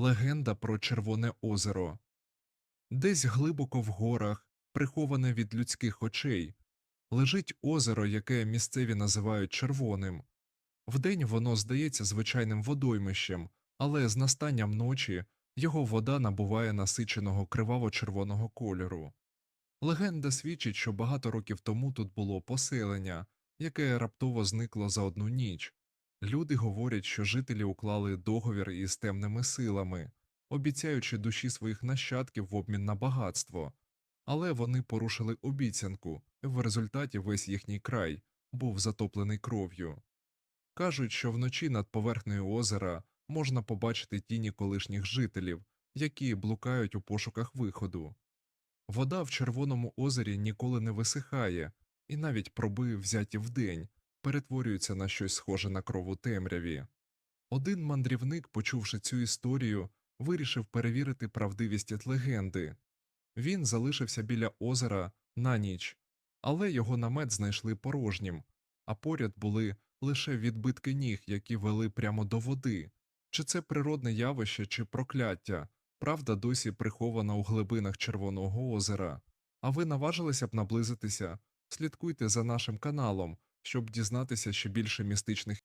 Легенда про Червоне озеро. Десь глибоко в горах, приховане від людських очей, лежить озеро, яке місцеві називають червоним. Вдень воно здається звичайним водоймищем, але з настанням ночі його вода набуває насиченого криваво-червоного кольору. Легенда свідчить, що багато років тому тут було поселення, яке раптово зникло за одну ніч. Люди говорять, що жителі уклали договір із темними силами, обіцяючи душі своїх нащадків в обмін на багатство, але вони порушили обіцянку, і в результаті весь їхній край був затоплений кров'ю. Кажуть, що вночі над поверхнею озера можна побачити тіні колишніх жителів, які блукають у пошуках виходу. Вода в Червоному озері ніколи не висихає, і навіть проби, взяті вдень, перетворюються на щось схоже на кров у темряві. Один мандрівник, почувши цю історію, вирішив перевірити правдивість легенди. Він залишився біля озера на ніч, але його намет знайшли порожнім, а поряд були лише відбитки ніг, які вели прямо до води. Чи це природне явище, чи прокляття, правда досі прихована у глибинах Червоного озера. А ви наважилися б наблизитися? Слідкуйте за нашим каналом, щоб дізнатися ще більше містичних